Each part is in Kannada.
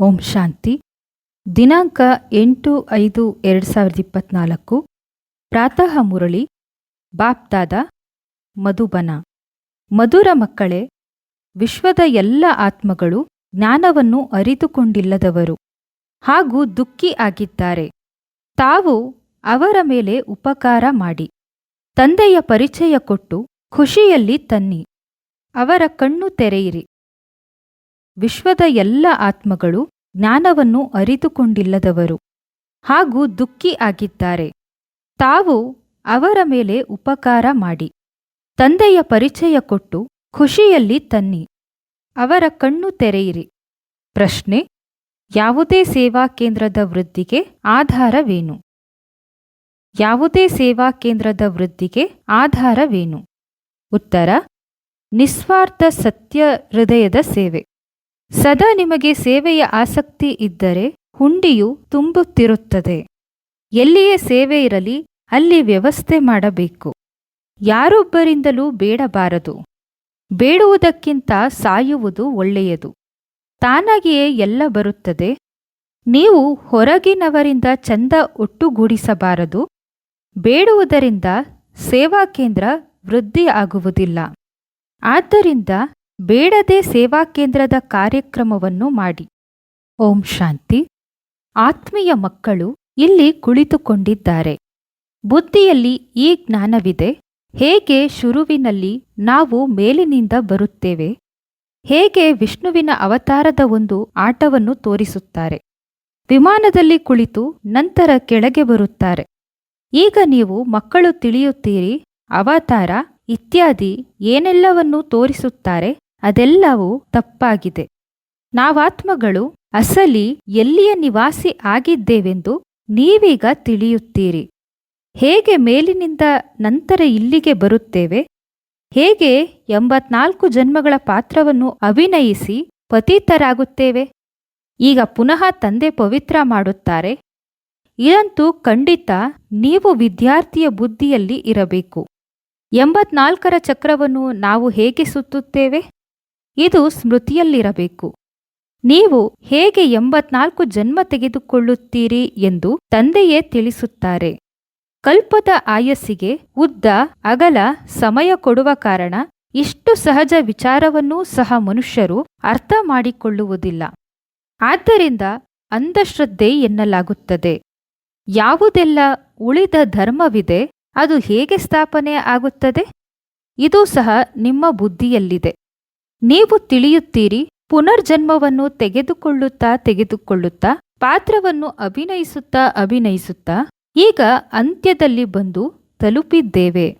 ಓಂ ಶಾಂತಿ. ದಿನಾಂಕ ಎಂಟು ಐದು ಎರಡು ಸಾವಿರದ ಇಪ್ಪತ್ನಾಲ್ಕು. ಪ್ರಾತಃ ಮುರಳಿ ಬಾಪ್ದಾದ ಮಧುಬನ. ಮಧುರ ಮಕ್ಕಳೇ, ವಿಶ್ವದ ಎಲ್ಲ ಆತ್ಮಗಳು ಜ್ಞಾನವನ್ನು ಅರಿತುಕೊಂಡಿಲ್ಲದವರು ಹಾಗೂ ದುಃಖಿ ಆಗಿದ್ದಾರೆ. ತಾವು ಅವರ ಮೇಲೆ ಉಪಕಾರ ಮಾಡಿ, ತಂದೆಯ ಪರಿಚಯ ಕೊಟ್ಟು ಖುಷಿಯಲ್ಲಿ ತನ್ನಿ, ಅವರ ಕಣ್ಣು ತೆರೆಯಿರಿ. ವಿಶ್ವದ ಎಲ್ಲ ಆತ್ಮಗಳು ಜ್ಞಾನವನ್ನು ಅರಿತುಕೊಂಡಿಲ್ಲದವರು ಹಾಗೂ ದುಃಖಿ ಆಗಿದ್ದಾರೆ. ತಾವು ಅವರ ಮೇಲೆ ಉಪಕಾರ ಮಾಡಿ. ತಂದೆಯ ಪರಿಚಯ ಕೊಟ್ಟು ಖುಷಿಯಲ್ಲಿ ತನ್ನಿ. ಅವರ ಕಣ್ಣು ತೆರೆಯಿರಿ. ಪ್ರಶ್ನೆ, ಯಾವುದೇ ಸೇವಾ ಕೇಂದ್ರದ ವೃದ್ಧಿಗೆ ಆಧಾರವೇನು? ಯಾವುದೇ ಸೇವಾ ಕೇಂದ್ರದ ವೃದ್ಧಿಗೆ ಆಧಾರವೇನು? ಉತ್ತರ, ನಿಸ್ವಾರ್ಥ ಸತ್ಯ ಹೃದಯದ ಸೇವೆ. ಸದಾ ನಿಮಗೆ ಸೇವೆಯ ಆಸಕ್ತಿ ಇದ್ದರೆ ಹುಂಡಿಯು ತುಂಬುತ್ತಿರುತ್ತದೆ. ಎಲ್ಲಿಯೇ ಸೇವೆ ಇರಲಿ, ಅಲ್ಲಿ ವ್ಯವಸ್ಥೆ ಮಾಡಬೇಕು. ಯಾರೊಬ್ಬರಿಂದಲೂ ಬೇಡಬಾರದು. ಬೇಡುವುದಕ್ಕಿಂತ ಸಾಯುವುದು ಒಳ್ಳೆಯದು. ತಾನಾಗಿಯೇ ಎಲ್ಲ ಬರುತ್ತದೆ. ನೀವು ಹೊರಗಿನವರಿಂದ ಚಂದ ಒಟ್ಟುಗೂಡಿಸಬಾರದು. ಬೇಡುವುದರಿಂದ ಸೇವಾ ಕೇಂದ್ರ ವೃದ್ಧಿ ಆಗುವುದಿಲ್ಲ ಆದ್ದರಿಂದ ಬೇಡದೆ ಸೇವಾ ಕೇಂದ್ರದ ಕಾರ್ಯಕ್ರಮವನ್ನು ಮಾಡಿ. ಓಂ ಶಾಂತಿ. ಆತ್ಮೀಯ ಮಕ್ಕಳು ಇಲ್ಲಿ ಕುಳಿತುಕೊಂಡಿದ್ದಾರೆ. ಬುದ್ಧಿಯಲ್ಲಿ ಈ ಜ್ಞಾನವಿದೆ. ಹೇಗೆ ಶುರುವಿನಲ್ಲಿ ನಾವು ಮೇಲಿನಿಂದ ಬರುತ್ತೇವೆ? ಹೇಗೆ ವಿಷ್ಣುವಿನ ಅವತಾರದ ಒಂದು ಆಟವನ್ನು ತೋರಿಸುತ್ತಾರೆ? ವಿಮಾನದಲ್ಲಿ ಕುಳಿತು ನಂತರ ಕೆಳಗೆ ಬರುತ್ತಾರೆ. ಈಗ ನೀವು ಮಕ್ಕಳು ತಿಳಿಯುತ್ತೀರಿ, ಅವತಾರ ಇತ್ಯಾದಿ ಏನೆಲ್ಲವನ್ನೂ ತೋರಿಸುತ್ತಾರೆ? ಅದೆಲ್ಲವೂ ತಪ್ಪಾಗಿದೆ. ನಾವಾತ್ಮಗಳು ಅಸಲಿ ಎಲ್ಲಿಯ ನಿವಾಸಿ ಆಗಿದ್ದೇವೆಂದು ನೀವೀಗ ತಿಳಿಯುತ್ತೀರಿ. ಹೇಗೆ ಮೇಲಿನಿಂದ ನಂತರ ಇಲ್ಲಿಗೆ ಬರುತ್ತೇವೆ? ಹೇಗೆ ಎಂಬತ್ನಾಲ್ಕು ಜನ್ಮಗಳ ಪಾತ್ರವನ್ನು ಅಭಿನಯಿಸಿ ಪತೀತರಾಗುತ್ತೇವೆ? ಈಗ ಪುನಃ ತಂದೆ ಪವಿತ್ರ ಮಾಡುತ್ತಾರೆ. ಇದಂತೂ ಖಂಡಿತ ನೀವು ವಿದ್ಯಾರ್ಥಿಯ ಬುದ್ಧಿಯಲ್ಲಿ ಇರಬೇಕು. ಎಂಬತ್ನಾಲ್ಕರ ಚಕ್ರವನ್ನು ನಾವು ಹೇಗೆ ಸುತ್ತುತ್ತೇವೆ? ಇದು ಸ್ಮೃತಿಯಲ್ಲಿರಬೇಕು. ನೀವು ಹೇಗೆ ಎಂಬತ್ನಾಲ್ಕು ಜನ್ಮ ತೆಗೆದುಕೊಳ್ಳುತ್ತೀರಿ ಎಂದು ತಂದೆಯೇ ತಿಳಿಸುತ್ತಾರೆ. ಕಲ್ಪದ ಆಯಸ್ಸಿಗೆ ಉದ್ದ, ಅಗಲ, ಸಮಯ ಕೊಡುವ ಕಾರಣ ಇಷ್ಟು ಸಹಜ ವಿಚಾರವನ್ನೂ ಸಹ ಮನುಷ್ಯರು ಅರ್ಥ ಮಾಡಿಕೊಳ್ಳುವುದಿಲ್ಲ. ಆದ್ದರಿಂದ ಅಂಧಶ್ರದ್ಧೆ ಎನ್ನಲಾಗುತ್ತದೆ. ಯಾವುದೆಲ್ಲ ಉಳಿದ ಧರ್ಮವಿದೆ ಅದು ಹೇಗೆ ಸ್ಥಾಪನೆ ಆಗುತ್ತದೆ? ಇದು ಸಹ ನಿಮ್ಮ ಬುದ್ಧಿಯಲ್ಲಿದೆ. ನೀವು ತಿಳಿಯುತ್ತೀರಿ, ಪುನರ್ಜನ್ಮವನ್ನು ತೆಗೆದುಕೊಳ್ಳುತ್ತಾ ತೆಗೆದುಕೊಳ್ಳುತ್ತಾ, ಪಾತ್ರವನ್ನು ಅಭಿನಯಿಸುತ್ತಾ ಅಭಿನಯಿಸುತ್ತಾ, ಈಗ ಅಂತ್ಯದಲ್ಲಿ ಬಂದು ತಲುಪಿದ್ದೇವೆ.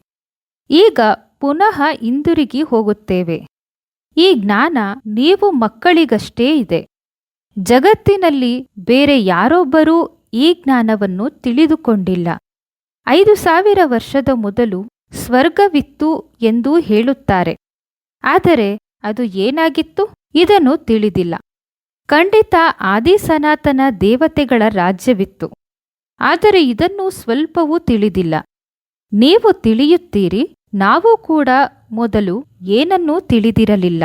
ಈಗ ಪುನಃ ಹಿಂದಿರುಗಿ ಹೋಗುತ್ತೇವೆ. ಈ ಜ್ಞಾನ ನೀವು ಮಕ್ಕಳಿಗಷ್ಟೇ ಇದೆ. ಜಗತ್ತಿನಲ್ಲಿ ಬೇರೆ ಯಾರೊಬ್ಬರೂ ಈ ಜ್ಞಾನವನ್ನು ತಿಳಿದುಕೊಂಡಿಲ್ಲ. ಐದು ಸಾವಿರ ವರ್ಷದ ಮೊದಲು ಸ್ವರ್ಗವಿತ್ತು ಎಂದು ಹೇಳುತ್ತಾರೆ. ಆದರೆ ಅದು ಏನಾಗಿತ್ತು? ಇದನ್ನು ತಿಳಿದಿಲ್ಲ. ಖಂಡಿತ ಆದಿ ಸನಾತನ ದೇವತೆಗಳ ರಾಜ್ಯವಿತ್ತು. ಆದರೆ ಇದನ್ನು ಸ್ವಲ್ಪವೂ ತಿಳಿದಿಲ್ಲ. ನೀವು ತಿಳಿಯುತ್ತೀರಿ, ನಾವು ಕೂಡ ಮೊದಲು ಏನನ್ನೂ ತಿಳಿದಿರಲಿಲ್ಲ.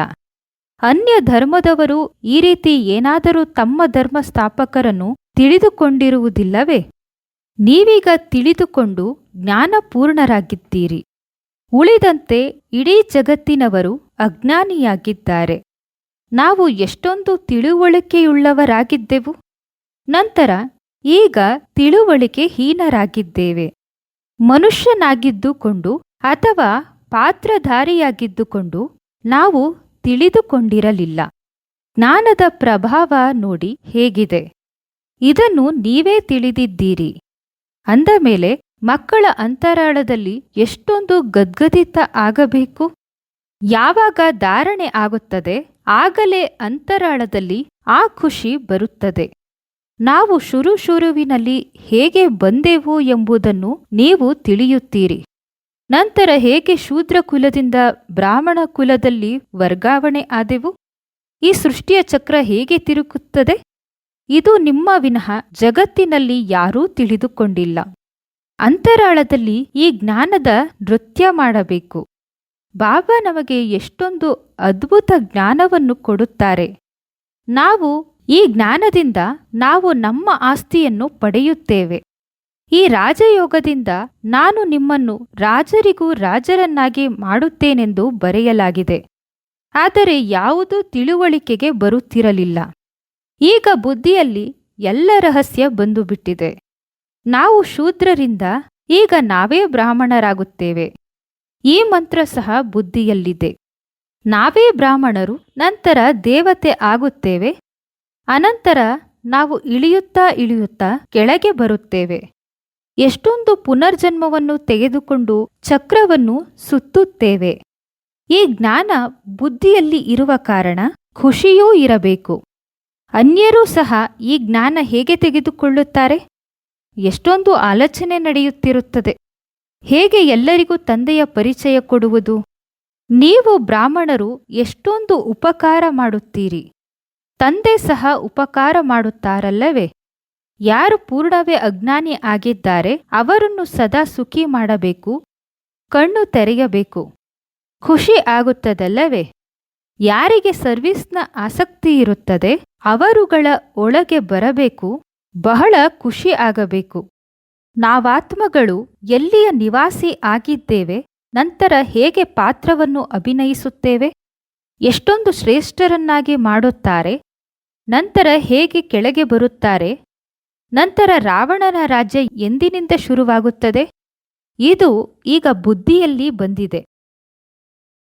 ಅನ್ಯ ಧರ್ಮದವರು ಈ ರೀತಿ ಏನಾದರೂ ತಮ್ಮ ಧರ್ಮ ಸ್ಥಾಪಕರನ್ನು ತಿಳಿದುಕೊಂಡಿರುವುದಿಲ್ಲವೇ? ನೀವೀಗ ತಿಳಿದುಕೊಂಡು ಜ್ಞಾನಪೂರ್ಣರಾಗಿದ್ದೀರಿ. ಉಳಿದಂತೆ ಇಡೀ ಜಗತ್ತಿನವರು ಅಜ್ಞಾನಿಯಾಗಿದ್ದಾರೆ. ನಾವು ಎಷ್ಟೊಂದು ತಿಳುವಳಿಕೆಯುಳ್ಳವರಾಗಿದ್ದೆವು. ನಂತರ ಈಗ ತಿಳುವಳಿಕೆ ಹೀನರಾಗಿದ್ದೇವೆ ಮನುಷ್ಯನಾಗಿದ್ದುಕೊಂಡು ಅಥವಾ ಪಾತ್ರಧಾರಿಯಾಗಿದ್ದುಕೊಂಡು ನಾವು ತಿಳಿದುಕೊಂಡಿರಲಿಲ್ಲ. ಜ್ಞಾನದ ಪ್ರಭಾವ ನೋಡಿ ಹೇಗಿದೆ. ಇದನ್ನು ನೀವೇ ತಿಳಿದಿದ್ದೀರಿ. ಅಂದ ಮೇಲೆ ಮಕ್ಕಳ ಅಂತರಾಳದಲ್ಲಿ ಎಷ್ಟೊಂದು ಗದ್ಗದಿತ ಆಗಬೇಕು? ಯಾವಾಗ ಧಾರಣೆ ಆಗುತ್ತದೆ, ಆಗಲೇ ಅಂತರಾಳದಲ್ಲಿ ಆ ಖುಷಿ ಬರುತ್ತದೆ. ನಾವು ಶುರು ಶುರುವಿನಲ್ಲಿ ಹೇಗೆ ಬಂದೆವು ಎಂಬುದನ್ನು ನೀವು ತಿಳಿಯುತ್ತೀರಿ. ನಂತರ ಹೇಗೆ ಶೂದ್ರ ಕುಲದಿಂದ ಬ್ರಾಹ್ಮಣ ಕುಲದಲ್ಲಿ ವರ್ಗಾವಣೆ ಆದೆವು? ಈ ಸೃಷ್ಟಿಯ ಚಕ್ರ ಹೇಗೆ ತಿರುಗುತ್ತದೆ ಇದು ನಿಮ್ಮ ವಿನಃ ಜಗತ್ತಿನಲ್ಲಿ ಯಾರೂ ತಿಳಿದುಕೊಂಡಿಲ್ಲ. ಅಂತರಾಳದಲ್ಲಿ ಈ ಜ್ಞಾನದ ನೃತ್ಯ ಮಾಡಬೇಕು. ಬಾಬಾ ನಮಗೆ ಎಷ್ಟೊಂದು ಅದ್ಭುತ ಜ್ಞಾನವನ್ನು ಕೊಡುತ್ತಾರೆ. ನಾವು ಈ ಜ್ಞಾನದಿಂದ ನಾವು ನಮ್ಮ ಆಸ್ತಿಯನ್ನು ಪಡೆಯುತ್ತೇವೆ. ಈ ರಾಜಯೋಗದಿಂದ ನಾನು ನಿಮ್ಮನ್ನು ರಾಜರಿಗೂ ರಾಜರನ್ನಾಗಿ ಮಾಡುತ್ತೇನೆಂದು ಬರೆಯಲಾಗಿದೆ. ಆದರೆ ಯಾವುದೂ ತಿಳುವಳಿಕೆಗೆ ಬರುತ್ತಿರಲಿಲ್ಲ. ಈಗ ಬುದ್ಧಿಯಲ್ಲಿ ಎಲ್ಲ ರಹಸ್ಯ ಬಂದುಬಿಟ್ಟಿದೆ. ನಾವು ಶೂದ್ರರಿಂದ ಈಗ ನಾವೇ ಬ್ರಾಹ್ಮಣರಾಗುತ್ತೇವೆ. ಈ ಮಂತ್ರ ಸಹ ಬುದ್ಧಿಯಲ್ಲಿದೆ. ನಾವೇ ಬ್ರಾಹ್ಮಣರು, ನಂತರ ದೇವತೆ ಆಗುತ್ತೇವೆ. ಅನಂತರ ನಾವು ಇಳಿಯುತ್ತಾ ಇಳಿಯುತ್ತಾ ಕೆಳಗೆ ಬರುತ್ತೇವೆ. ಎಷ್ಟೊಂದು ಪುನರ್ಜನ್ಮವನ್ನು ತೆಗೆದುಕೊಂಡು ಚಕ್ರವನ್ನು ಸುತ್ತುತ್ತೇವೆ. ಈ ಜ್ಞಾನ ಬುದ್ಧಿಯಲ್ಲಿ ಇರುವ ಕಾರಣ ಖುಷಿಯೂ ಇರಬೇಕು. ಅನ್ಯರೂ ಸಹ ಈ ಜ್ಞಾನ ಹೇಗೆ ತೆಗೆದುಕೊಳ್ಳುತ್ತಾರೆ? ಎಷ್ಟೊಂದು ಆಲೋಚನೆ ನಡೆಯುತ್ತಿರುತ್ತದೆ. ಹೇಗೆ ಎಲ್ಲರಿಗೂ ತಂದೆಯ ಪರಿಚಯ ಕೊಡುವುದು? ನೀವು ಬ್ರಾಹ್ಮಣರು ಎಷ್ಟೊಂದು ಉಪಕಾರ ಮಾಡುತ್ತೀರಿ? ತಂದೆ ಸಹ ಉಪಕಾರ ಮಾಡುತ್ತಾರಲ್ಲವೇ? ಯಾರು ಪೂರ್ಣವೇ ಅಜ್ಞಾನಿ ಆಗಿದ್ದಾರೆ, ಅವರನ್ನು ಸದಾ ಸುಖಿ ಮಾಡಬೇಕು, ಕಣ್ಣು ತೆರೆಯಬೇಕು. ಖುಷಿ ಆಗುತ್ತದಲ್ಲವೇ? ಯಾರಿಗೆ ಸರ್ವಿಸ್ನ ಆಸಕ್ತಿ ಇರುತ್ತದೆ, ಅವರುಗಳ ಒಳಗೆ ಬರಬೇಕು ಬಹಳ ಖುಷಿ ಆಗಬೇಕು. ನಾವಾತ್ಮಗಳು ಎಲ್ಲಿಯ ನಿವಾಸಿ ಆಗಿದ್ದೇವೆ, ನಂತರ ಹೇಗೆ ಪಾತ್ರವನ್ನು ಅಭಿನಯಿಸುತ್ತೇವೆ, ಎಷ್ಟೊಂದು ಶ್ರೇಷ್ಠರನ್ನಾಗಿ ಮಾಡುತ್ತಾರೆ, ನಂತರ ಹೇಗೆ ಕೆಳಗೆ ಬರುತ್ತಾರೆ, ನಂತರ ರಾವಣನ ರಾಜ್ಯ ಎಂದಿನಿಂದ ಶುರುವಾಗುತ್ತದೆ, ಇದು ಈಗ ಬುದ್ಧಿಯಲ್ಲಿ ಬಂದಿದೆ.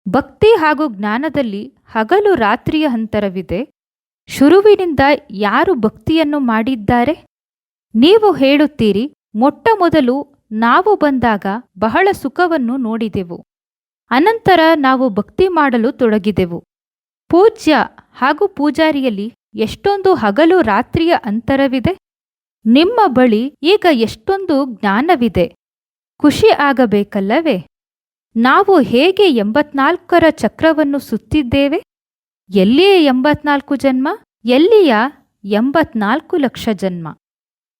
ಭಕ್ತಿ ಹಾಗೂ ಜ್ಞಾನದಲ್ಲಿ ಹಗಲು ರಾತ್ರಿಯ ಅಂತರವಿದೆ. ಶುರುವಿನಿಂದ ಯಾರು ಭಕ್ತಿಯನ್ನು ಮಾಡಿದ್ದಾರೆ? ನೀವು ಹೇಳುತ್ತೀರಿ, ಮೊಟ್ಟ ಮೊದಲು ನಾವು ಬಂದಾಗ ಬಹಳ ಸುಖವನ್ನು ನೋಡಿದೆವು. ಅನಂತರ ನಾವು ಭಕ್ತಿ ಮಾಡಲು ತೊಡಗಿದೆವು. ಪೂಜ್ಯ ಹಾಗೂ ಪೂಜಾರಿಯಲ್ಲಿ ಎಷ್ಟೊಂದು ಹಗಲು ರಾತ್ರಿಯ ಅಂತರವಿದೆ? ನಿಮ್ಮ ಬಳಿ ಈಗ ಎಷ್ಟೊಂದು ಜ್ಞಾನವಿದೆ. ಖುಷಿ ಆಗಬೇಕಲ್ಲವೇ? ನಾವು ಹೇಗೆ ಎಂಬತ್ನಾಲ್ಕರ ಚಕ್ರವನ್ನು ಸುತ್ತಿದ್ದೇವೆ? ಎಲ್ಲಿಯ ಎಂಬತ್ನಾಲ್ಕು ಜನ್ಮ? ಎಲ್ಲಿಯ ಎಂಬತ್ನಾಲ್ಕು ಲಕ್ಷ ಜನ್ಮ?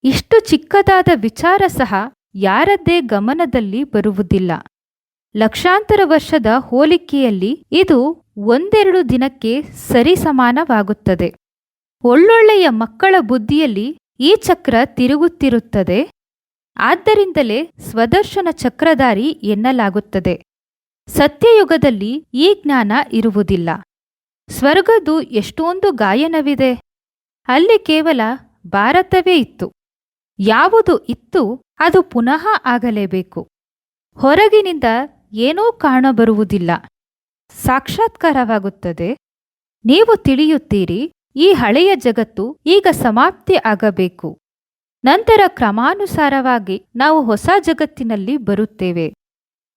ಇಷ್ಟು ಚಿಕ್ಕದಾದ ವಿಚಾರ ಸಹ ಯಾರದ್ದೇ ಗಮನದಲ್ಲಿ ಬರುವುದಿಲ್ಲ. ಲಕ್ಷಾಂತರ ವರ್ಷದ ಹೋಲಿಕೆಯಲ್ಲಿ ಇದು ಒಂದೆರಡು ದಿನಕ್ಕೆ ಸರಿಸಮಾನವಾಗುತ್ತದೆ. ಒಳ್ಳೊಳ್ಳೆಯ ಮಕ್ಕಳ ಬುದ್ಧಿಯಲ್ಲಿ ಈ ಚಕ್ರ ತಿರುಗುತ್ತಿರುತ್ತದೆ. ಆದ್ದರಿಂದಲೇ ಸ್ವದರ್ಶನ ಚಕ್ರಧಾರಿ ಎನ್ನಲಾಗುತ್ತದೆ. ಸತ್ಯಯುಗದಲ್ಲಿ ಈ ಜ್ಞಾನ ಇರುವುದಿಲ್ಲ. ಸ್ವರ್ಗದು ಎಷ್ಟೊಂದು ಗಾಯನವಿದೆ. ಅಲ್ಲಿ ಕೇವಲ ಭಾರತವೇ ಇತ್ತು. ಯಾವುದು ಇತ್ತು ಅದು ಪುನಃ ಆಗಲೇಬೇಕು. ಹೊರಗಿನಿಂದ ಏನೂ ಕಾಣಬರುವುದಿಲ್ಲ. ಸಾಕ್ಷಾತ್ಕಾರವಾಗುತ್ತದೆ. ನೀವು ತಿಳಿಯುತ್ತೀರಿ, ಈ ಹಳೆಯ ಜಗತ್ತು ಈಗ ಸಮಾಪ್ತಿ ಆಗಬೇಕು. ನಂತರ ಕ್ರಮಾನುಸಾರವಾಗಿ ನಾವು ಹೊಸ ಜಗತ್ತಿನಲ್ಲಿ ಬರುತ್ತೇವೆ.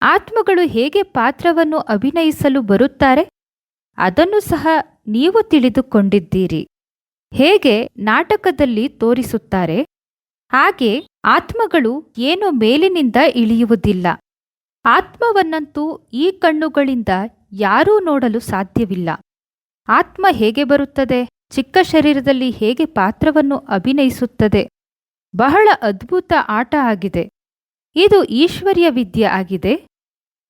ಆತ್ಮಗಳು ಹೇಗೆ ಪಾತ್ರವನ್ನು ಅಭಿನಯಿಸಲು ಬರುತ್ತಾರೆ? ಅದನ್ನು ಸಹ ನೀವು ತಿಳಿದುಕೊಂಡಿದ್ದೀರಿ. ಹೇಗೆ ನಾಟಕದಲ್ಲಿ ತೋರಿಸುತ್ತಾರೆ? ಹಾಗೆ ಆತ್ಮಗಳು ಏನು ಮೇಲಿನಿಂದ ಇಳಿಯುವುದಿಲ್ಲ. ಆತ್ಮವನ್ನಂತೂ ಈ ಕಣ್ಣುಗಳಿಂದ ಯಾರೂ ನೋಡಲು ಸಾಧ್ಯವಿಲ್ಲ. ಆತ್ಮ ಹೇಗೆ ಬರುತ್ತದೆ? ಚಿಕ್ಕ ಶರೀರದಲ್ಲಿ ಹೇಗೆ ಪಾತ್ರವನ್ನು ಅಭಿನಯಿಸುತ್ತದೆ? ಬಹಳ ಅದ್ಭುತ ಆಟ ಆಗಿದೆ. ಇದು ಈಶ್ವರ್ಯ ವಿದ್ಯೆ ಆಗಿದೆ.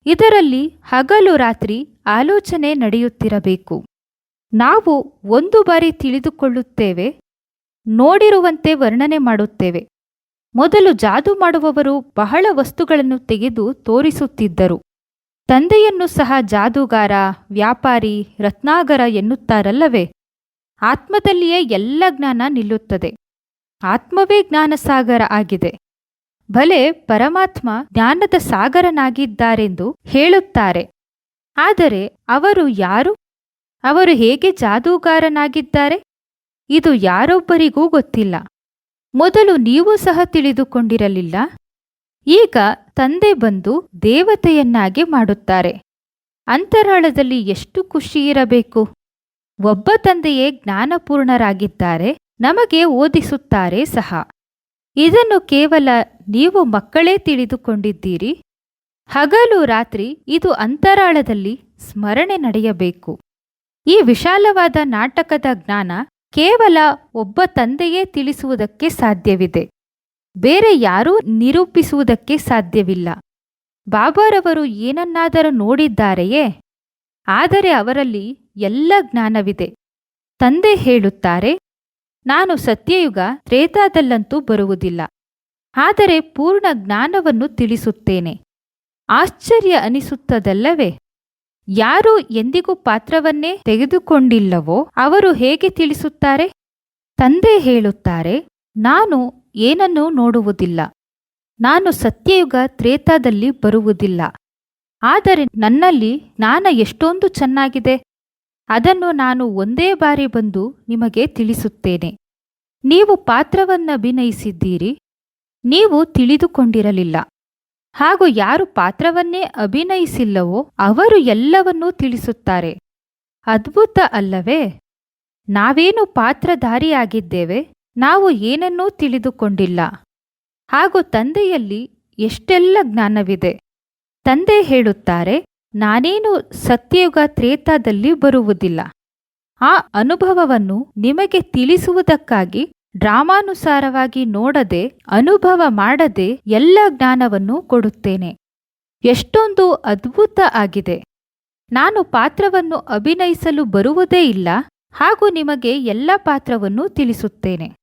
ಇದರಲ್ಲಿ ಹಗಲು ರಾತ್ರಿ ಆಲೋಚನೆ ನಡೆಯುತ್ತಿರಬೇಕು. ನಾವು ಒಂದು ಬಾರಿ ತಿಳಿದುಕೊಳ್ಳುತ್ತೇವೆ, ನೋಡಿರುವಂತೆ ವರ್ಣನೆ ಮಾಡುತ್ತೇವೆ. ಮೊದಲು ಜಾದು ಮಾಡುವವರು ಬಹಳ ವಸ್ತುಗಳನ್ನು ತೆಗೆದು ತೋರಿಸುತ್ತಿದ್ದರು. ತಂದೆಯನ್ನು ಸಹ ಜಾದುಗಾರ, ವ್ಯಾಪಾರಿ, ರತ್ನಾಗರ ಎನ್ನುತ್ತಾರಲ್ಲವೇ? ಆತ್ಮದಲ್ಲಿಯೇ ಎಲ್ಲ ಜ್ಞಾನ ನಿಲ್ಲುತ್ತದೆ. ಆತ್ಮವೇ ಜ್ಞಾನಸಾಗರ ಆಗಿದೆ. ಭಲೆ ಪರಮಾತ್ಮ ಜ್ಞಾನದ ಸಾಗರನಾಗಿದ್ದಾರೆಂದು ಹೇಳುತ್ತಾರೆ. ಆದರೆ ಅವರು ಯಾರು? ಅವರು ಹೇಗೆ ಜಾದೂಗಾರನಾಗಿದ್ದಾರೆ? ಇದು ಯಾರೊಬ್ಬರಿಗೂ ಗೊತ್ತಿಲ್ಲ. ಮೊದಲು ನೀವು ಸಹ ತಿಳಿದುಕೊಂಡಿರಲಿಲ್ಲ. ಈಗ ತಂದೆ ಬಂದು ದೇವತೆಯನ್ನಾಗಿ ಮಾಡುತ್ತಾರೆ. ಅಂತರಾಳದಲ್ಲಿ ಎಷ್ಟು ಖುಷಿಯಿರಬೇಕು ಒಬ್ಬ ತಂದೆಯೇ ಜ್ಞಾನಪೂರ್ಣರಾಗಿದ್ದಾರೆ, ನಮಗೆ ಓದಿಸುತ್ತಾರೆ ಸಹ. ಇದನ್ನು ಕೇವಲ ನೀವು ಮಕ್ಕಳೇ ತಿಳಿದುಕೊಂಡಿದ್ದೀರಿ. ಹಗಲು ರಾತ್ರಿ ಇದು ಅಂತರಾಳದಲ್ಲಿ ಸ್ಮರಣೆ ನಡೆಯಬೇಕು. ಈ ವಿಶಾಲವಾದ ನಾಟಕದ ಜ್ಞಾನ ಕೇವಲ ಒಬ್ಬ ತಂದೆಯೇ ತಿಳಿಸುವುದಕ್ಕೆ ಸಾಧ್ಯವಿದೆ. ಬೇರೆ ಯಾರೂ ನಿರೂಪಿಸುವುದಕ್ಕೆ ಸಾಧ್ಯವಿಲ್ಲ. ಬಾಬಾರವರು ಏನನ್ನಾದರೂ ನೋಡಿದ್ದಾರೆಯೇ? ಆದರೆ ಅವರಲ್ಲಿ ಎಲ್ಲ ಜ್ಞಾನವಿದೆ. ತಂದೆ ಹೇಳುತ್ತಾರೆ ನಾನು ಸತ್ಯಯುಗ ತ್ರೇತಾದಲ್ಲಂತೂ ಬರುವುದಿಲ್ಲ. ಆದರೆ ಪೂರ್ಣ ಜ್ಞಾನವನ್ನು ತಿಳಿಸುತ್ತೇನೆ. ಆಶ್ಚರ್ಯ ಅನಿಸುತ್ತದಲ್ಲವೇ? ಯಾರು ಎಂದಿಗೂ ಪಾತ್ರವನ್ನೇ ತೆಗೆದುಕೊಂಡಿಲ್ಲವೋ ಅವರು ಹೇಗೆ ತಿಳಿಸುತ್ತಾರೆ? ತಂದೆ ಹೇಳುತ್ತಾರೆ, ನಾನು ಏನನ್ನೂ ನೋಡುವುದಿಲ್ಲ. ನಾನು ಸತ್ಯಯುಗ ತ್ರೇತಾದಲ್ಲಿ ಬರುವುದಿಲ್ಲ. ಆದರೆ ನನ್ನಲ್ಲಿ ಜ್ಞಾನ ಎಷ್ಟೊಂದು ಚೆನ್ನಾಗಿದೆ. ಅದನ್ನು ನಾನು ಒಂದೇ ಬಾರಿ ಬಂದು ನಿಮಗೆ ತಿಳಿಸುತ್ತೇನೆ. ನೀವು ಪಾತ್ರವನ್ನಭಿನಯಿಸಿದ್ದೀರಿ ನೀವು ತಿಳಿದುಕೊಂಡಿರಲಿಲ್ಲ. ಹಾಗೂ ಯಾರು ಪಾತ್ರವನ್ನೇ ಅಭಿನಯಿಸಿಲ್ಲವೋ ಅವರು ಎಲ್ಲವನ್ನೂ ತಿಳಿಸುತ್ತಾರೆ. ಅದ್ಭುತ ಅಲ್ಲವೇ? ನಾವೇನು ಪಾತ್ರಧಾರಿಯಾಗಿದ್ದೇವೆ? ನಾವು ಏನನ್ನೂ ತಿಳಿದುಕೊಂಡಿಲ್ಲ. ಹಾಗೂ ತಂದೆಯಲ್ಲಿ ಎಷ್ಟೆಲ್ಲ ಜ್ಞಾನವಿದೆ? ತಂದೆ ಹೇಳುತ್ತಾರೆ ನಾನೇನು ಸತ್ಯಯುಗ ತ್ರೇತಾದಲ್ಲಿ ಬರುವುದಿಲ್ಲ. ಆ ಅನುಭವವನ್ನು ನಿಮಗೆ ತಿಳಿಸುವುದಕ್ಕಾಗಿ ಡ್ರಾಮಾನುಸಾರವಾಗಿ ನೋಡದೆ, ಅನುಭವ ಮಾಡದೆ ಎಲ್ಲ ಜ್ಞಾನವನ್ನು ಕೊಡುತ್ತೇನೆ. ಎಷ್ಟೊಂದು ಅದ್ಭುತ ಆಗಿದೆ. ನಾನು ಪಾತ್ರವನ್ನು ಅಭಿನಯಿಸಲು ಬರುವುದೇ ಇಲ್ಲ, ಹಾಗೂ ನಿಮಗೆ ಎಲ್ಲ ಪಾತ್ರವನ್ನು ತಿಳಿಸುತ್ತೇನೆ.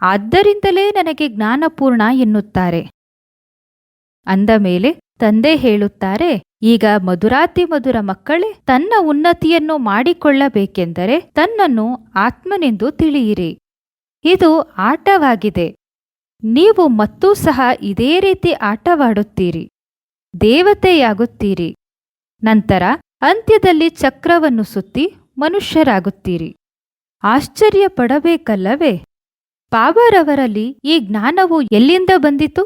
ಆದ್ದರಿಂದಲೇ ನನಗೆ ಜ್ಞಾನಪೂರ್ಣ ಎನ್ನುತ್ತಾರೆ. ಅಂದ ಮೇಲೆ ತಂದೆ ಹೇಳುತ್ತಾರೆ ಈಗ ಮಧುರಾತಿ ಮಧುರ ಮಕ್ಕಳೇ, ತನ್ನ ಉನ್ನತಿಯನ್ನು ಮಾಡಿಕೊಳ್ಳಬೇಕೆಂದರೆ ತನ್ನನ್ನು ಆತ್ಮನೆಂದು ತಿಳಿಯಿರಿ. ಇದು ಆಟವಾಗಿದೆ. ನೀವು ಮತ್ತೂ ಸಹ ಇದೇ ರೀತಿ ಆಟವಾಡುತ್ತೀರಿ. ದೇವತೆಯಾಗುತ್ತೀರಿ. ನಂತರ ಅಂತ್ಯದಲ್ಲಿ ಚಕ್ರವನ್ನು ಸುತ್ತಿ ಮನುಷ್ಯರಾಗುತ್ತೀರಿ. ಆಶ್ಚರ್ಯ ಪಡಬೇಕಲ್ಲವೇ ಪಾಬರವರಲ್ಲಿ ಈ ಜ್ಞಾನವು ಎಲ್ಲಿಂದ ಬಂದಿತು?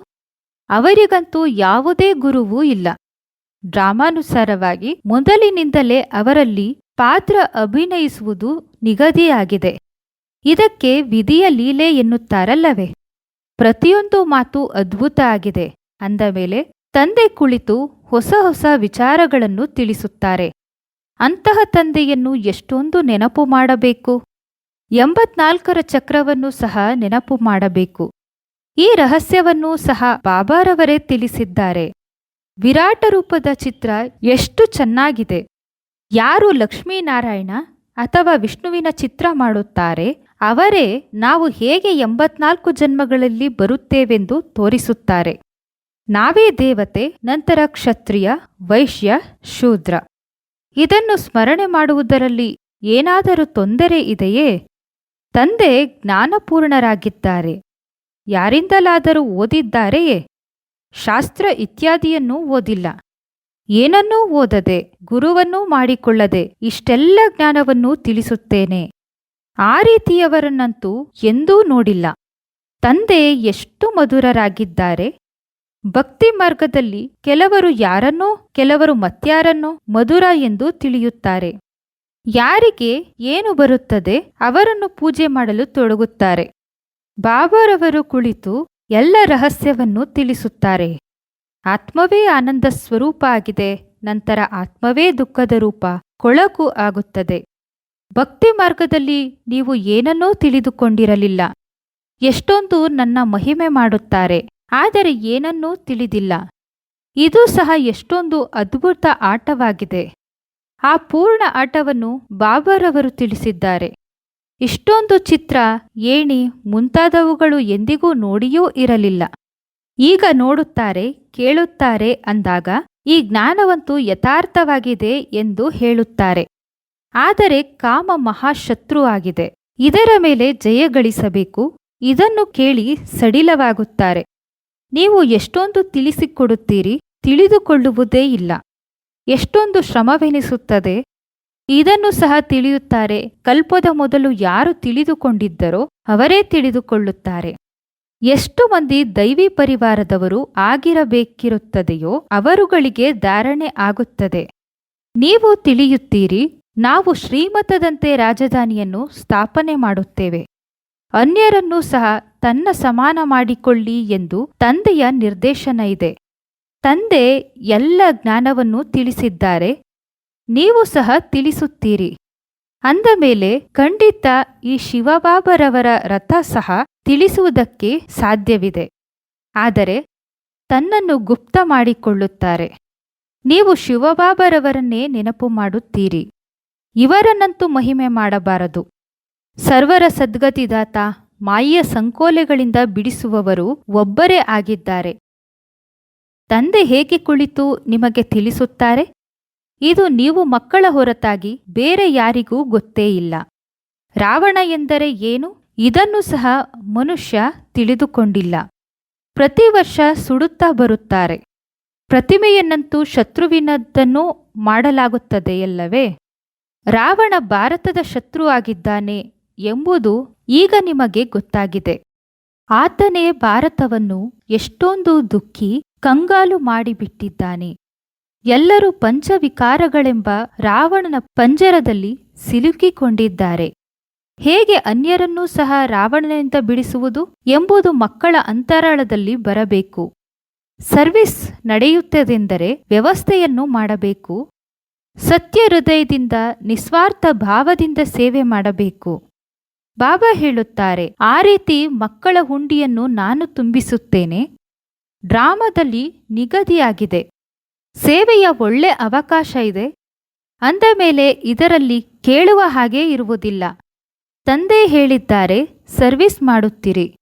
ಅವರಿಗಂತೂ ಯಾವುದೇ ಗುರುವೂ ಇಲ್ಲ. ಡ್ರಾಮಾನುಸಾರವಾಗಿ ಮೊದಲಿನಿಂದಲೇ ಅವರಲ್ಲಿ ಪಾತ್ರ ಅಭಿನಯಿಸುವುದು ನಿಗದಿಯಾಗಿದೆ. ಇದಕ್ಕೆ ವಿಧಿಯ ಲೀಲೆ ಎನ್ನುತ್ತಾರಲ್ಲವೇ? ಪ್ರತಿಯೊಂದು ಮಾತು ಅದ್ಭುತ ಆಗಿದೆ. ಅಂದ ಮೇಲೆ ತಂದೆ ಕುಳಿತು ಹೊಸ ಹೊಸ ವಿಚಾರಗಳನ್ನು ತಿಳಿಸುತ್ತಾರೆ. ಅಂತಹ ತಂದೆಯನ್ನು ಎಷ್ಟೊಂದು ನೆನಪು ಮಾಡಬೇಕು? ಎಂಬತ್ನಾಲ್ಕರ ಚಕ್ರವನ್ನು ಸಹ ನೆನಪು ಮಾಡಬೇಕು. ಈ ರಹಸ್ಯವನ್ನು ಸಹ ಬಾಬಾರವರೇ ತಿಳಿಸಿದ್ದಾರೆ. ವಿರಾಟ ರೂಪದ ಚಿತ್ರ ಎಷ್ಟು ಚೆನ್ನಾಗಿದೆ. ಯಾರು ಲಕ್ಷ್ಮೀನಾರಾಯಣ ಅಥವಾ ವಿಷ್ಣುವಿನ ಚಿತ್ರ ಮಾಡುತ್ತಾರೆ, ಅವರೇ ನಾವು ಹೇಗೆ ಎಂಬತ್ನಾಲ್ಕು ಜನ್ಮಗಳಲ್ಲಿ ಬರುತ್ತೇವೆಂದು ತೋರಿಸುತ್ತಾರೆ. ನಾವೇ ದೇವತೆ, ನಂತರ ಕ್ಷತ್ರಿಯ, ವೈಶ್ಯ, ಶೂದ್ರ. ಇದನ್ನು ಸ್ಮರಣೆ ಮಾಡುವುದರಲ್ಲಿ ಏನಾದರೂ ತೊಂದರೆ ಇದೆಯೇ? ತಂದೆ ಜ್ಞಾನಪೂರ್ಣರಾಗಿದ್ದಾರೆ. ಯಾರಿಂದಲಾದರೂ ಓದಿದ್ದಾರೆಯೇ? ಶಾಸ್ತ್ರ ಇತ್ಯಾದಿಯನ್ನೂ ಓದಿಲ್ಲ. ಏನನ್ನೂ ಓದದೆ, ಗುರುವನ್ನೂ ಮಾಡಿಕೊಳ್ಳದೆ ಇಷ್ಟೆಲ್ಲ ಜ್ಞಾನವನ್ನು ತಿಳಿಸುತ್ತೇನೆ. ಆ ರೀತಿಯವರನ್ನಂತೂ ಎಂದೂ ನೋಡಿಲ್ಲ. ತಂದೆ ಎಷ್ಟು ಮಧುರರಾಗಿದ್ದಾರೆ. ಭಕ್ತಿ ಮಾರ್ಗದಲ್ಲಿ ಕೆಲವರು ಯಾರನ್ನೋ, ಕೆಲವರು ಮತ್ಯಾರನ್ನೋ ಮಧುರ ಎಂದು ತಿಳಿಯುತ್ತಾರೆ. ಯಾರಿಗೆ ಏನು ಬರುತ್ತದೆ ಅವರನ್ನು ಪೂಜೆ ಮಾಡಲು ತೊಡಗುತ್ತಾರೆ. ಬಾಬಾರವರು ಕುಳಿತು ಎಲ್ಲ ರಹಸ್ಯವನ್ನು ತಿಳಿಸುತ್ತಾರೆ. ಆತ್ಮವೇ ಆನಂದ ಸ್ವರೂಪ ಆಗಿದೆ, ನಂತರ ಆತ್ಮವೇ ದುಃಖದ ರೂಪ, ಕೊಳಕು ಆಗುತ್ತದೆ. ಭಕ್ತಿ ಮಾರ್ಗದಲ್ಲಿ ನೀವು ಏನನ್ನೂ ತಿಳಿದುಕೊಂಡಿರಲಿಲ್ಲ. ಎಷ್ಟೊಂದು ನನ್ನ ಮಹಿಮೆ ಮಾಡುತ್ತಾರೆ, ಆದರೆ ಏನನ್ನೂ ತಿಳಿದಿಲ್ಲ. ಇದು ಸಹ ಎಷ್ಟೊಂದು ಅದ್ಭುತ ಆಟವಾಗಿದೆ. ಆ ಪೂರ್ಣ ಆಟವನ್ನು ಬಾಬರವರು ತಿಳಿಸಿದ್ದಾರೆ. ಇಷ್ಟೊಂದು ಚಿತ್ರ ಏಣಿ ಮುಂತಾದವುಗಳು ಎಂದಿಗೂ ನೋಡಿಯೂ ಇರಲಿಲ್ಲ. ಈಗ ನೋಡುತ್ತಾರೆ, ಕೇಳುತ್ತಾರೆ ಅಂದಾಗ ಈ ಜ್ಞಾನವಂತೂ ಯಥಾರ್ಥವಾಗಿದೆ ಎಂದು ಹೇಳುತ್ತಾರೆ. ಆದರೆ ಕಾಮ ಮಹಾಶತ್ರು ಆಗಿದೆ. ಇದರ ಮೇಲೆ ಜಯಗಳಿಸಬೇಕು ಇದನ್ನು ಕೇಳಿ ಸಡಿಲವಾಗುತ್ತಾರೆ. ನೀವು ಎಷ್ಟೊಂದು ತಿಳಿಸಿಕೊಡುತ್ತೀರಿ ತಿಳಿದುಕೊಳ್ಳುವುದೇ ಇಲ್ಲ. ಎಷ್ಟೊಂದು ಶ್ರಮವೆನಿಸುತ್ತದೆ. ಇದನ್ನು ಸಹ ತಿಳಿಯುತ್ತಾರೆ. ಕಲ್ಪದ ಮೊದಲು ಯಾರು ತಿಳಿದುಕೊಂಡಿದ್ದರೋ ಅವರೇ ತಿಳಿದುಕೊಳ್ಳುತ್ತಾರೆ. ಎಷ್ಟು ಮಂದಿ ದೈವಿ ಪರಿವಾರದವರು ಆಗಿರಬೇಕಿರುತ್ತದೆಯೋ ಅವರುಗಳಿಗೆ ಧಾರಣೆ ಆಗುತ್ತದೆ. ನೀವು ತಿಳಿಯುತ್ತೀರಿ, ನಾವು ಶ್ರೀಮತದಂತೆ ರಾಜಧಾನಿಯನ್ನು ಸ್ಥಾಪನೆ ಮಾಡುತ್ತೇವೆ. ಅನ್ಯರನ್ನು ಸಹ ತನ್ನ ಸಮಾನ ಮಾಡಿಕೊಳ್ಳಿ ಎಂದು ತಂದೆಯ ನಿರ್ದೇಶನ ಇದೆ. ತಂದೆ ಎಲ್ಲ ಜ್ಞಾನವನ್ನು ತಿಳಿಸಿದ್ದಾರೆ ನೀವು ಸಹ ತಿಳಿಸುತ್ತೀರಿ. ಅಂದ ಮೇಲೆ ಖಂಡಿತ ಈ ಶಿವಬಾಬರವರ ರಥ ಸಹ ತಿಳಿಸುವುದಕ್ಕೆ ಸಾಧ್ಯವಿದೆ. ಆದರೆ ತನ್ನನ್ನು ಗುಪ್ತ ಮಾಡಿಕೊಳ್ಳುತ್ತಾರೆ. ನೀವು ಶಿವಬಾಬರವರನ್ನೇ ನೆನಪು ಮಾಡುತ್ತೀರಿ. ಇವರನ್ನಂತೂ ಮಹಿಮೆ ಮಾಡಬಾರದು. ಸರ್ವರ ಸದ್ಗತಿದಾತ, ಮಾಯಿಯ ಸಂಕೋಲೆಗಳಿಂದ ಬಿಡಿಸುವವರು ಒಬ್ಬರೇ ಆಗಿದ್ದಾರೆ. ತಂದೆ ಹೇಗೆ ಕುಳಿತು ನಿಮಗೆ ತಿಳಿಸುತ್ತಾರೆ? ಇದು ನೀವು ಮಕ್ಕಳ ಹೊರತಾಗಿ ಬೇರೆ ಯಾರಿಗೂ ಗೊತ್ತೇ ಇಲ್ಲ. ರಾವಣ ಎಂದರೆ ಏನು? ಇದನ್ನು ಸಹ ಮನುಷ್ಯ ತಿಳಿದುಕೊಂಡಿಲ್ಲ. ಪ್ರತಿ ವರ್ಷ ಸುಡುತ್ತಾ ಬರುತ್ತಾರೆ. ಪ್ರತಿಮೆಯನ್ನಂತೂ ಶತ್ರುವಿನದ್ದನ್ನು ಮಾಡಲಾಗುತ್ತದೆಯಲ್ಲವೇ ರಾವಣ ಭಾರತದ ಶತ್ರು ಆಗಿದ್ದಾನೆ ಎಂಬುದು ಈಗ ನಿಮಗೆ ಗೊತ್ತಾಗಿದೆ. ಆತನೇ ಭಾರತವನ್ನು ಎಷ್ಟೊಂದು ದುಃಖಿ, ಕಂಗಾಲು ಮಾಡಿಬಿಟ್ಟಿದ್ದಾನೆ. ಎಲ್ಲರೂ ಪಂಚವಿಕಾರಗಳೆಂಬ ರಾವಣನ ಪಂಜರದಲ್ಲಿ ಸಿಲುಕಿಕೊಂಡಿದ್ದಾರೆ. ಹೇಗೆ ಅನ್ಯರನ್ನೂ ಸಹ ರಾವಣನಿಂದ ಬಿಡಿಸುವುದು ಎಂಬುದು ಮಕ್ಕಳ ಅಂತರಾಳದಲ್ಲಿ ಬರಬೇಕು. ಸರ್ವಿಸ್ ನಡೆಯುತ್ತದೆಂದರೆ ವ್ಯವಸ್ಥೆಯನ್ನು ಮಾಡಬೇಕು. ಸತ್ಯ ಹೃದಯದಿಂದ ನಿಸ್ವಾರ್ಥ ಭಾವದಿಂದ ಸೇವೆ ಮಾಡಬೇಕು. ಬಾಬಾ ಹೇಳುತ್ತಾರೆ, ಆ ರೀತಿ ಮಕ್ಕಳ ಹುಂಡಿಯನ್ನು ನಾನು ತುಂಬಿಸುತ್ತೇನೆ. ಡ್ರಾಮಾದಲ್ಲಿ ನಿಗದಿಯಾಗಿದೆ. ಸೇವೆಯ ಒಳ್ಳೆ ಅವಕಾಶ ಇದೆ. ಅಂದ ಮೇಲೆ ಇದರಲ್ಲಿ ಕೇಳುವ ಹಾಗೆ ಇರುವುದಿಲ್ಲ. ತಂದೆ ಹೇಳಿದ್ದಾರೆ, ಸರ್ವಿಸ್ ಮಾಡುತ್ತಿರಿ.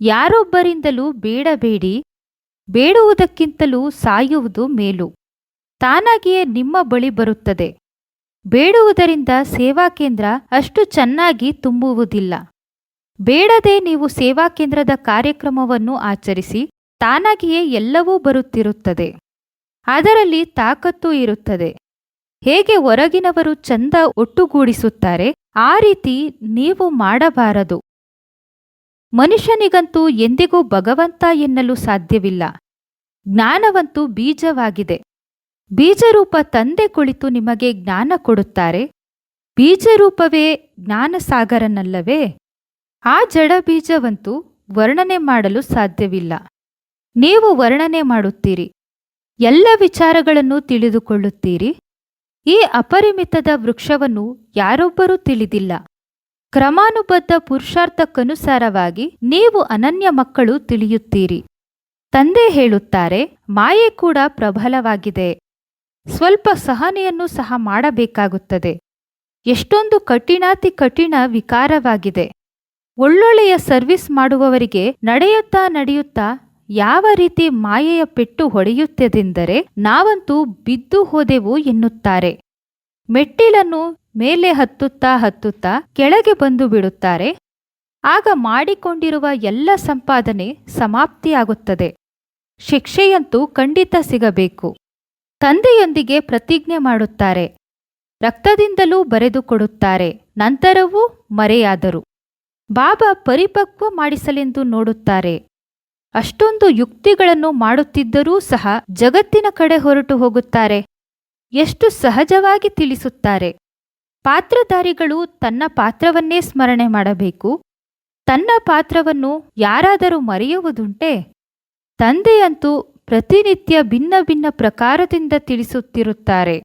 ಯಾರೊಬ್ಬರಿಂದಲೂ ಬೇಡಬೇಡಿ. ಬೇಡುವುದಕ್ಕಿಂತಲೂ ಸಾಯುವುದು ಮೇಲು. ತಾನಾಗಿಯೇ ನಿಮ್ಮ ಬಳಿ ಬರುತ್ತದೆ. ಬೇಡುವುದರಿಂದ ಸೇವಾ ಕೇಂದ್ರ ಅಷ್ಟು ಚೆನ್ನಾಗಿ ತುಂಬುವುದಿಲ್ಲ. ಬೇಡದೆ ನೀವು ಸೇವಾ ಕೇಂದ್ರದ ಕಾರ್ಯಕ್ರಮವನ್ನು ಆಚರಿಸಿ, ತಾನಾಗಿಯೇ ಎಲ್ಲವೂ ಬರುತ್ತಿರುತ್ತದೆ. ಅದರಲ್ಲಿ ತಾಕತ್ತು ಇರುತ್ತದೆ. ಹೇಗೆ ಹೊರಗಿನವರು ಚಂದ ಒಟ್ಟುಗೂಡಿಸುತ್ತಾರೆ, ಆ ರೀತಿ ನೀವು ಮಾಡಬಾರದು. ಮನುಷ್ಯನಿಗಂತೂ ಎಂದಿಗೂ ಭಗವಂತ ಎನ್ನಲು ಸಾಧ್ಯವಿಲ್ಲ. ಜ್ಞಾನವಂತೂ ಬೀಜವಾಗಿದೆ. ಬೀಜರೂಪ ತಂದೆ ಕುಳಿತು ನಿಮಗೆ ಜ್ಞಾನ ಕೊಡುತ್ತಾರೆ. ಬೀಜರೂಪವೇ ಜ್ಞಾನಸಾಗರನಲ್ಲವೇ? ಆ ಜಡ ಬೀಜವಂತೂ ವರ್ಣನೆ ಮಾಡಲು ಸಾಧ್ಯವಿಲ್ಲ. ನೀವು ವರ್ಣನೆ ಮಾಡುತ್ತೀರಿ. ಎಲ್ಲ ವಿಚಾರಗಳನ್ನು ತಿಳಿದುಕೊಳ್ಳುತ್ತೀರಿ? ಈ ಅಪರಿಮಿತದ ವೃಕ್ಷವನ್ನು ಯಾರೊಬ್ಬರೂ ತಿಳಿದಿಲ್ಲ. ಕ್ರಮಾನುಬದ್ಧ ಪುರುಷಾರ್ಥಕ್ಕನುಸಾರವಾಗಿ ನೀವು ಅನನ್ಯ ಮಕ್ಕಳು ತಿಳಿಯುತ್ತೀರಿ. ತಂದೆ ಹೇಳುತ್ತಾರೆ, ಮಾಯೆ ಕೂಡ ಪ್ರಬಲವಾಗಿದೆ. ಸ್ವಲ್ಪ ಸಹನೆಯನ್ನು ಸಹ ಮಾಡಬೇಕಾಗುತ್ತದೆ. ಎಷ್ಟೊಂದು ಕಠಿಣಾತಿ ಕಠಿಣ ವಿಕಾರವಾಗಿದೆ. ಒಳ್ಳೊಳ್ಳೆಯ ಸರ್ವಿಸ್ ಮಾಡುವವರಿಗೆ ನಡೆಯುತ್ತಾ ನಡೆಯುತ್ತಾ ಯಾವ ರೀತಿ ಮಾಯೆಯ ಪೆಟ್ಟು ಹೊಡೆಯುತ್ತದೆಂದರೆ ನಾವಂತೂ ಬಿದ್ದು ಹೋದೆವು ಎನ್ನುತ್ತಾರೆ. ಮೆಟ್ಟಿಲನ್ನು ಮೇಲೆ ಹತ್ತುತ್ತಾ ಹತ್ತುತ್ತಾ ಕೆಳಗೆ ಬಂದು ಬಿಡುತ್ತಾರೆ. ಆಗ ಮಾಡಿಕೊಂಡಿರುವ ಎಲ್ಲ ಸಂಪಾದನೆ ಸಮಾಪ್ತಿಯಾಗುತ್ತದೆ. ಶಿಕ್ಷೆಯಂತೂ ಖಂಡಿತ ಸಿಗಬೇಕು. ತಂದೆಯೊಂದಿಗೆ ಪ್ರತಿಜ್ಞೆ ಮಾಡುತ್ತಾರೆ. ರಕ್ತದಿಂದಲೂ ಬರೆದುಕೊಡುತ್ತಾರೆ ನಂತರವೂ ಮರೆಯಾದರು. ಬಾಬಾ ಪರಿಪಕ್ವ ಮಾಡಿಸಲೆಂದು ನೋಡುತ್ತಾರೆ. ಅಷ್ಟೊಂದು ಯುಕ್ತಿಗಳನ್ನು ಮಾಡುತ್ತಿದ್ದರೂ ಸಹ ಜಗತ್ತಿನ ಕಡೆ ಹೊರಟು ಹೋಗುತ್ತಾರೆ. ಎಷ್ಟು ಸಹಜವಾಗಿ ತಿಳಿಸುತ್ತಾರೆ. ಪಾತ್ರಧಾರಿಗಳು ತನ್ನ ಪಾತ್ರವನ್ನೇ ಸ್ಮರಣೆ ಮಾಡಬೇಕು. ತನ್ನ ಪಾತ್ರವನ್ನು ಯಾರಾದರೂ ಮರೆಯುವುದುಂಟೆ. ತಂದೆಯಂತೂ ಪ್ರತಿನಿತ್ಯ ಭಿನ್ನ ಭಿನ್ನ ಪ್ರಕಾರದಿಂದ ತಿಳಿಸುತ್ತಿರುತ್ತಾರೆ.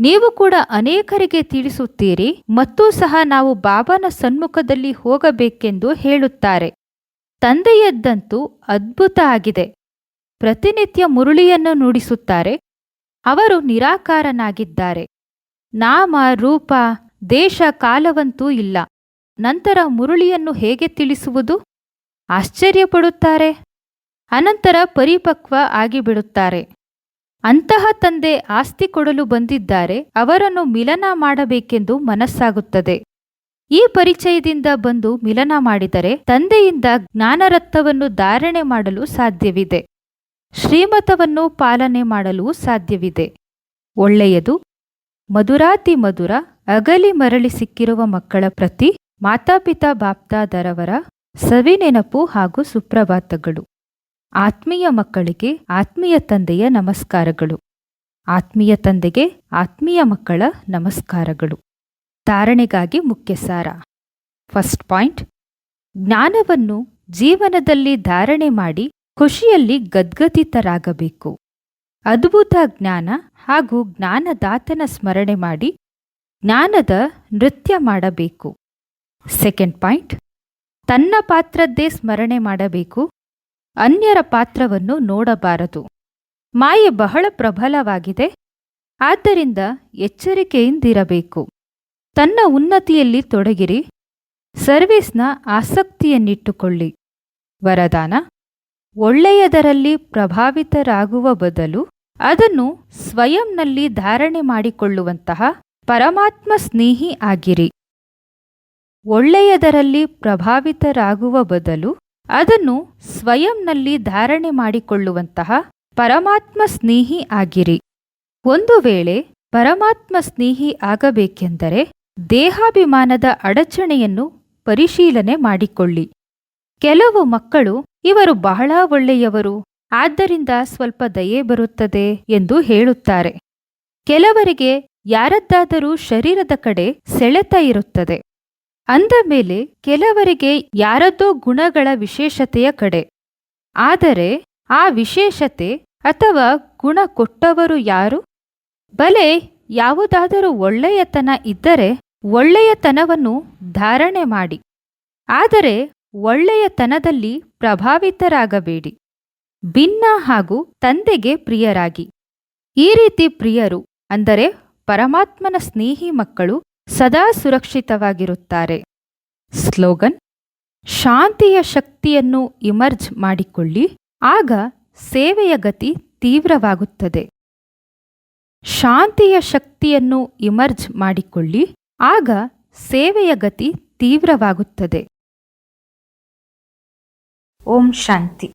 ನೀವು ಕೂಡ ಅನೇಕರಿಗೆ ತಿಳಿಸುತ್ತೀರಿ, ಮತ್ತೂ ಸಹ ನಾವು ಬಾಬಾನ ಸನ್ಮುಖದಲ್ಲಿ ಹೋಗಬೇಕೆಂದು ಹೇಳುತ್ತಾರೆ. ತಂದೆಯದ್ದಂತೂ ಅದ್ಭುತ ಆಗಿದೆ. ಪ್ರತಿನಿತ್ಯ ಮುರುಳಿಯನ್ನು ನುಡಿಸುತ್ತಾರೆ. ಅವರು ನಿರಾಕಾರನಾಗಿದ್ದಾರೆ. ನಾಮ, ರೂಪ, ದೇಶ, ಕಾಲವಂತೂ ಇಲ್ಲ. ನಂತರ ಮುರುಳಿಯನ್ನು ಹೇಗೆ ತಿಳಿಸುವುದು? ಆಶ್ಚರ್ಯಪಡುತ್ತಾರೆ. ಅನಂತರ ಪರಿಪಕ್ವ ಆಗಿಬಿಡುತ್ತಾರೆ. ಅಂತಹ ತಂದೆ ಆಸ್ತಿ ಕೊಡಲು ಬಂದಿದ್ದಾರೆ. ಅವರನ್ನು ಮಿಲನ ಮಾಡಬೇಕೆಂದು ಮನಸ್ಸಾಗುತ್ತದೆ. ಈ ಪರಿಚಯದಿಂದ ಬಂದು ಮಿಲನ ಮಾಡಿದರೆ ತಂದೆಯಿಂದ ಜ್ಞಾನರತ್ನವನ್ನು ಧಾರಣೆ ಮಾಡಲು ಸಾಧ್ಯವಿದೆ. ಶ್ರೀಮತವನ್ನು ಪಾಲನೆ ಮಾಡಲು ಸಾಧ್ಯವಿದೆ. ಒಳ್ಳೆಯದು. ಮಧುರಾತಿ ಮಧುರ, ಅಗಲಿ ಮರಳಿ ಸಿಕ್ಕಿರುವ ಮಕ್ಕಳ ಪ್ರತಿ ಮಾತಾಪಿತಾ ಬಾಪ್ತಾದರವರ ಸವಿನೆನಪು ಹಾಗೂ ಸುಪ್ರಭಾತಗಳು. ಆತ್ಮೀಯ ಮಕ್ಕಳಿಗೆ ಆತ್ಮೀಯ ತಂದೆಯ ನಮಸ್ಕಾರಗಳು. ಆತ್ಮೀಯ ತಂದೆಗೆ ಆತ್ಮೀಯ ಮಕ್ಕಳ ನಮಸ್ಕಾರಗಳು. ಧಾರಣೆಗಾಗಿ ಮುಖ್ಯ ಸಾರ ಫಸ್ಟ್ ಪಾಯಿಂಟ್ ಜ್ಞಾನವನ್ನು ಜೀವನದಲ್ಲಿ ಧಾರಣೆ ಮಾಡಿ ಖುಷಿಯಲ್ಲಿ ಗದ್ಗದಿತರಾಗಬೇಕು ಅದ್ಭುತ ಜ್ಞಾನ ಹಾಗೂ ಜ್ಞಾನದಾತನ ಸ್ಮರಣೆ ಮಾಡಿ ಜ್ಞಾನದ ನೃತ್ಯ ಮಾಡಬೇಕು. ಸೆಕೆಂಡ್ ಪಾಯಿಂಟ್ ತನ್ನ ಪಾತ್ರದ್ದೇ ಸ್ಮರಣೆ ಮಾಡಬೇಕು. ಅನ್ಯರ ಪಾತ್ರವನ್ನು ನೋಡಬಾರದು. ಮಾಯೆ ಬಹಳ ಪ್ರಬಲವಾಗಿದೆ. ಆದ್ದರಿಂದ ಎಚ್ಚರಿಕೆಯಿಂದಿರಬೇಕು. ತನ್ನ ಉನ್ನತಿಯಲ್ಲಿ ತೊಡಗಿರಿ, ಸರ್ವಿಸ್ನ ಆಸಕ್ತಿಯನ್ನಿಟ್ಟುಕೊಳ್ಳಿ. ವರದಾನ, ಒಳ್ಳೆಯದರಲ್ಲಿ ಪ್ರಭಾವಿತರಾಗುವ ಬದಲು ಅದನ್ನು ಸ್ವಯಂನಲ್ಲಿ ಧಾರಣೆ ಮಾಡಿಕೊಳ್ಳುವಂತಹ ಪರಮಾತ್ಮ ಸ್ನೇಹಿ ಆಗಿರಿ. ಒಳ್ಳೆಯದರಲ್ಲಿ ಪ್ರಭಾವಿತರಾಗುವ ಬದಲು ಅದನ್ನು ಸ್ವಯಂನಲ್ಲಿ ಧಾರಣೆ ಮಾಡಿಕೊಳ್ಳುವಂತಹ ಪರಮಾತ್ಮ ಸ್ನೇಹಿ ಆಗಿರಿ. ಒಂದು ವೇಳೆ ಪರಮಾತ್ಮ ಸ್ನೇಹಿ ಆಗಬೇಕೆಂದರೆ ದೇಹಾಭಿಮಾನದ ಅಡಚಣೆಯನ್ನು ಪರಿಶೀಲನೆ ಮಾಡಿಕೊಳ್ಳಿ. ಕೆಲವು ಮಕ್ಕಳು, ಇವರು ಬಹಳ ಒಳ್ಳೆಯವರು, ಆದ್ದರಿಂದ ಸ್ವಲ್ಪ ದಯೆ ಬರುತ್ತದೆ ಎಂದು ಹೇಳುತ್ತಾರೆ. ಕೆಲವರಿಗೆ, ಯಾರದ್ದಾದರೂ ಶರೀರದ ಕಡೆ ಸೆಳೆತ ಇರುತ್ತದೆ ಅಂದ ಮೇಲೆ, ಕೆಲವರಿಗೆ ಯಾರದ್ದೋ ಗುಣಗಳ ವಿಶೇಷತೆಯ ಕಡೆ. ಆದರೆ, ಆ ವಿಶೇಷತೆ ಅಥವಾ ಗುಣ ಕೊಟ್ಟವರು ಯಾರು? ಬಲೆ ಯಾವುದಾದರೂ ಒಳ್ಳೆಯತನ ಇದ್ದರೆ ಒಳ್ಳೆಯತನವನ್ನು ಧಾರಣೆ ಮಾಡಿ. ಆದರೆ ಒಳ್ಳೆಯತನದಲ್ಲಿ ಪ್ರಭಾವಿತರಾಗಬೇಡಿ. ಭಿನ್ನ ಹಾಗೂ ತಂದೆಗೆ ಪ್ರಿಯರಾಗಿ. ಈ ರೀತಿ ಪ್ರಿಯರು, ಅಂದರೆ ಪರಮಾತ್ಮನ ಸ್ನೇಹಿ ಮಕ್ಕಳು, ಸದಾ ಸುರಕ್ಷಿತವಾಗಿರುತ್ತಾರೆ. ಸ್ಲೋಗನ್, ಶಾಂತಿಯ ಶಕ್ತಿಯನ್ನು ಇಮರ್ಜ್ ಮಾಡಿಕೊಳ್ಳಿ, ಆಗ ಸೇವೆಯ ಗತಿ ತೀವ್ರವಾಗುತ್ತದೆ. ಶಾಂತಿಯ ಶಕ್ತಿಯನ್ನು ಇಮರ್ಜ್ ಮಾಡಿಕೊಳ್ಳಿ ಆಗ ಸೇವೆಯ ಗತಿ ತೀವ್ರವಾಗುತ್ತದೆ. ಓಂ ಶಾಂತಿ.